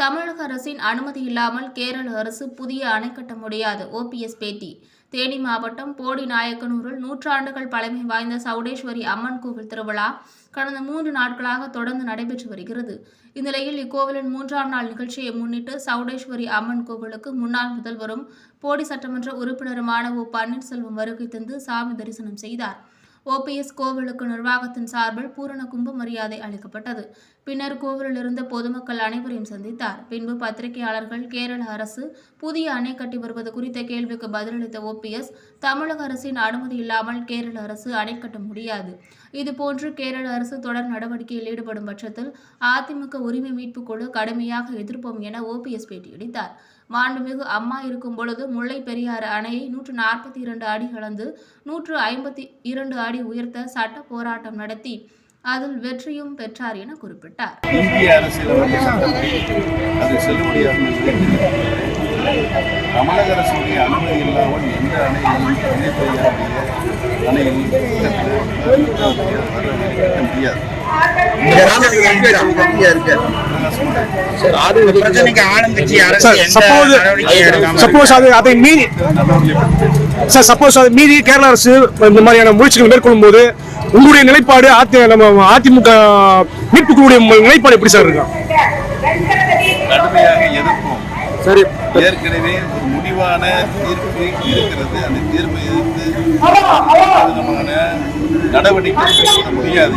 தமிழக அரசின் அனுமதி இல்லாமல் கேரள அரசு புதிய அணை கட்ட முடியாது. ஓபிஎஸ் பேட்டி தேனி மாவட்டம் போடி நாயக்கனூரில் நூற்றாண்டுகள் பழமை வாய்ந்த சவுடேஸ்வரி அம்மன் கோவில் திருவிழா கடந்த மூன்று நாட்களாக தொடர்ந்து நடைபெற்று வருகிறது. இந்நிலையில் இக்கோவிலின் மூன்றாம் நாள் நிகழ்ச்சியை முன்னிட்டு சவுடேஸ்வரி அம்மன் கோவிலுக்கு முன்னாள் முதல்வரும் போடி சட்டமன்ற உறுப்பினருமான ஓ. பன்னீர்செல்வம் வருகை தந்து சாமி தரிசனம் செய்தார். ஓபிஎஸ் கோவிலுக்கு நிர்வாகத்தின் சார்பில் பூரண கும்ப மரியாதை அளிக்கப்பட்டது. பின்னர் கோவிலில் இருந்த பொதுமக்கள் அனைவரையும் சந்தித்தார். பின்பு பத்திரிகையாளர்கள் கேரள அரசு புதிய அணை கட்டி வருவது குறித்த கேள்விக்கு பதிலளித்த ஓபிஎஸ் தமிழக அரசின் அனுமதி இல்லாமல் கேரள அரசு அணை கட்ட முடியாது. இதுபோன்று கேரள அரசு தொடர் நடவடிக்கையில் ஈடுபடும் பட்சத்தில் அதிமுக உரிமை மீட்புக் குழு கடுமையாக எதிர்ப்போம் என ஓபிஎஸ் பேட்டியளித்தார். மாண்புமிகு அம்மா இருக்கும் பொழுது முல்லை பெரியாறு அணையை நூற்று நாற்பத்தி இரண்டு அடி அளந்து நூற்று ஐம்பத்தி இரண்டு அடி உயர்த்த சட்ட போராட்டம் நடத்தி அதில் வெற்றியும் பெற்றார் என குறிப்பிட்டார். இந்திய அரசியலமைப்பு சட்டப்படி அது செல்லுபடியாகும். தமிழக அரசுடைய அனுமதி இல்லாமல் எந்த அணையையும் துணை பெரியாருடைய அணையில் கட்ட முடியாது சப்போஸ் அதை மீறி கேரள அரசு இந்த மாதிரியான முயற்சிகள் மேற்கொள்ளும் போது உங்களுடைய நிலைப்பாடு அதி நம்ம அதிமுக மீட்பு குழுவுடைய நிலைப்பாடு எப்படி சார் இருக்கும் கடுமையாக எதிர்ப்போம். சரி. ஏற்கனவே ஒரு முடிவான தீர்ப்பு இருக்கிறது. அந்த தீர்ப்பை எதிர்த்து நடவடிக்கை எடுக்க முடியாது.